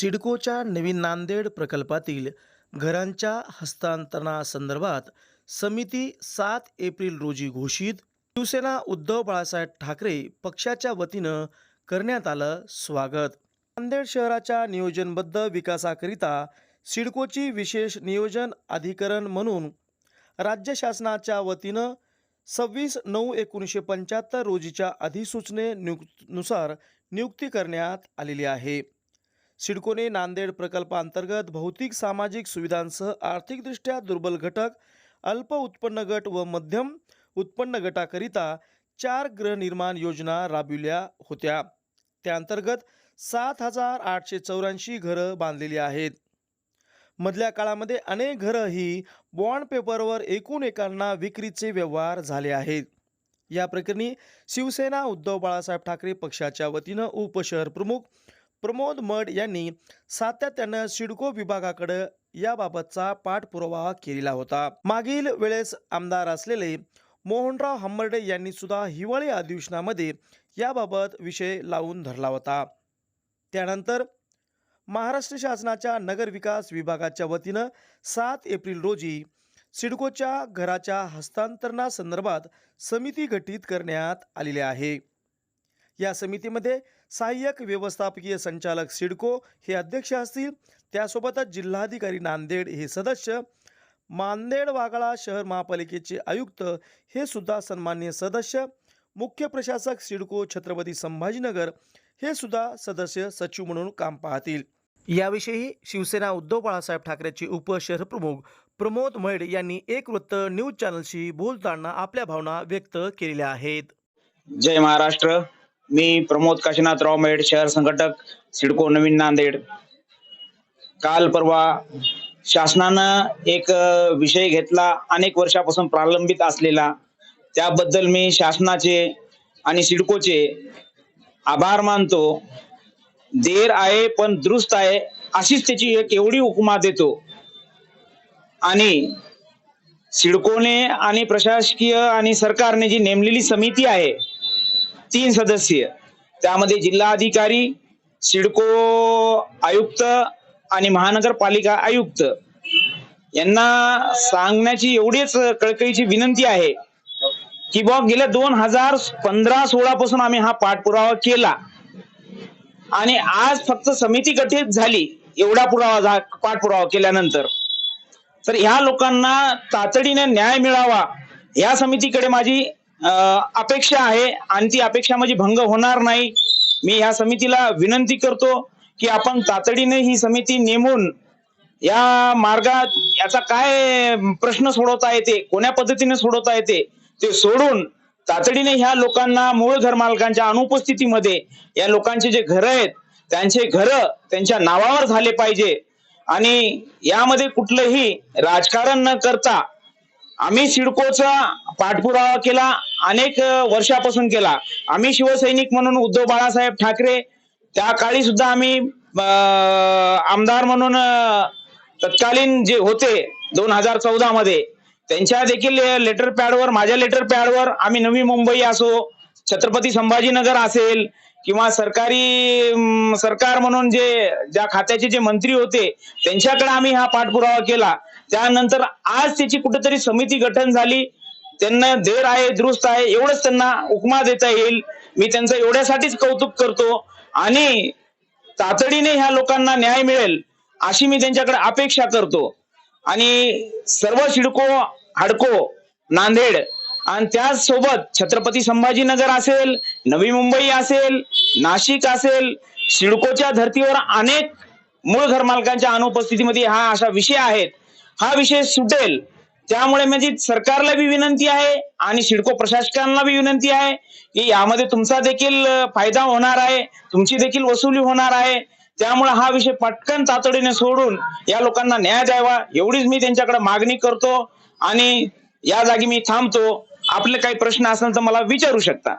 सिडकोच्या नवीन नांदेड प्रकल्पातील घरांच्या हस्तांतरणासंदर्भात समिती सात एप्रिल रोजी घोषित. शिवसेना उद्धव बाळासाहेब ठाकरे पक्षाच्या वतीनं करण्यात आलं स्वागत. नांदेड शहराच्या नियोजनबद्ध विकासाकरिता सिडकोची विशेष नियोजन अधिकरण म्हणून राज्य शासनाच्या वतीनं सव्वीस नऊ एकोणीसशे पंच्याहत्तर रोजीच्या अधिसूचने नुसार नियुक्ती करण्यात आलेली आहे. सिडकोने नांदेड प्रकल्पांतर्गत भौतिक सामाजिक सुविधांसह आर्थिकदृष्ट्या दुर्बल घटक अल्प उत्पन्न गट व मध्यम उत्पन्न गटाकरिता चार गृहनिर्माण योजना राबविल्या होत्या. त्याअंतर्गत सात हजार आठशे चौऱ्याऐंशी घरं बांधलेली आहेत. मधल्या काळामध्ये अनेक घरं ही बॉन्ड पेपरवर एकूण एकांना विक्रीचे व्यवहार झाले आहेत. या प्रकरणी शिवसेना उद्धव बाळासाहेब ठाकरे पक्षाच्या वतीनं उपशहर प्रमुख प्रमोद मड यांनी सातत्यानं सिडको विभागाकडे याबाबतचा पाठपुरावा केलेला होता. मागील वेळेस आमदार असलेले मोहनराव हंबर्डे यांनी सुद्धा हिवाळी अधिवेशनामध्ये याबाबत विषय लावून धरला होता. त्यानंतर महाराष्ट्र शासनाच्या नगरविकास विभागाच्या वतीनं सात एप्रिल रोजी सिडकोच्या घराच्या हस्तांतरणासंदर्भात समिती गठीत करण्यात आलेली आहे. या समितीमध्ये सहाय्यक व्यवस्थापकीय संचालक सिडको हे अध्यक्ष असतील. त्यासोबतच जिल्हाधिकारी नांदेड हे सदस्य मांदेड वागळा शहर महापालिकेचे आयुक्त हे सुद्धा सन्मान्य सदस्य मुख्य प्रशासक सिडको छत्रपती संभाजीनगर हे सुद्धा सदस्य सचिव म्हणून काम पाहतील. याविषयी शिवसेना उद्धव बाळासाहेब ठाकरेचे उपशहर प्रमुख प्रमोद मैड यांनी एक वृत्त न्यूज चॅनलशी बोलताना आपल्या भावना व्यक्त केलेल्या आहेत. जय महाराष्ट्र. मी प्रमोद काशीनाथराव मेड शहर संघटक सिडको नवीन नांदेड. काल परवा शासनानं एक विषय घेतला अनेक वर्षापासून प्रलंबित असलेला. त्याबद्दल मी शासनाचे आणि सिडकोचे आभार मानतो. देर आहे पण दुरुस्त आहे अशीच त्याची एक एवढी उपमा देतो. आणि सिडकोने आणि प्रशासकीय आणि सरकारने जी नेमलेली समिती आहे तीन सदस्य. त्यामध्ये जिल्हाधिकारी सिडको आयुक्त आणि महानगरपालिका आयुक्त. यांना सांगण्याची एवढीच कळकळीची विनंती आहे की बा गेल्या दोन हजार पंधरा सोळा पासून आम्ही हा पाठपुरावा केला. आणि आज फक्त समिती गठीत झाली एवढा पुरावा झा- पाठपुरावा केल्यानंतर. तर ह्या लोकांना तातडीने न्याय मिळावा या समितीकडे माझी अपेक्षा आहे आणि ती अपेक्षा माझी भंग होणार नाही. मी ह्या समितीला विनंती करतो की आपण तातडीने ही समिती नेमून या मार्गात याचा काय प्रश्न सोडवता येते कोण्या पद्धतीने सोडवता येते ते सोडून तातडीने ह्या लोकांना मूळ घरमालकांच्या अनुपस्थितीमध्ये या लोकांचे जे घर आहेत त्यांचे घर त्यांच्या नावावर झाले पाहिजे. आणि यामध्ये कुठलंही राजकारण न करता आम्ही सिडकोचा पाठपुरावा केला अनेक वर्षापासून केला. आम्ही शिवसैनिक म्हणून उद्धव बाळासाहेब ठाकरे त्या काळी सुद्धा आम्ही आमदार म्हणून तत्कालीन जे होते दोन हजार चौदा मध्ये त्यांच्या देखील लेटर पॅडवर माझ्या लेटर पॅडवर आम्ही नवी मुंबई असो छत्रपती संभाजीनगर असेल किंवा सरकारी सरकार म्हणून जे ज्या खात्याचे जे मंत्री होते त्यांच्याकडे आम्ही हा पाठपुरावा केला. त्यानंतर आज त्याची कुठेतरी समिती गठन झाली. त्यांना देर आहे दुरुस्त आहे एवढंच त्यांना उपमा देता येईल. मी त्यांचं एवढ्यासाठीच कौतुक करतो. आणि तातडीने ह्या लोकांना न्याय मिळेल अशी मी त्यांच्याकडे अपेक्षा करतो. आणि सर्व सिडको हडको नांदेड आणि त्याचसोबत छत्रपती संभाजीनगर असेल नवी मुंबई असेल नाशिक असेल सिडकोच्या धर्तीवर अनेक मूळ घरमालकांच्या अनुपस्थितीमध्ये हा अशा विषय आहेत हा विषय सुटेल. त्यामुळे माझी सरकारला बी विनंती आहे आणि सिडको प्रशासकांना बी विनंती आहे की यामध्ये तुमचा देखील फायदा होणार आहे. तुमची देखील वसुली होणार आहे. त्यामुळे हा विषय पटकन तातडीने सोडून या लोकांना न्याय द्यावा. एवढीच मी त्यांच्याकडे मागणी करतो आणि या जागी मी थांबतो. आपले काही प्रश्न असेल तर मला विचारू शकता.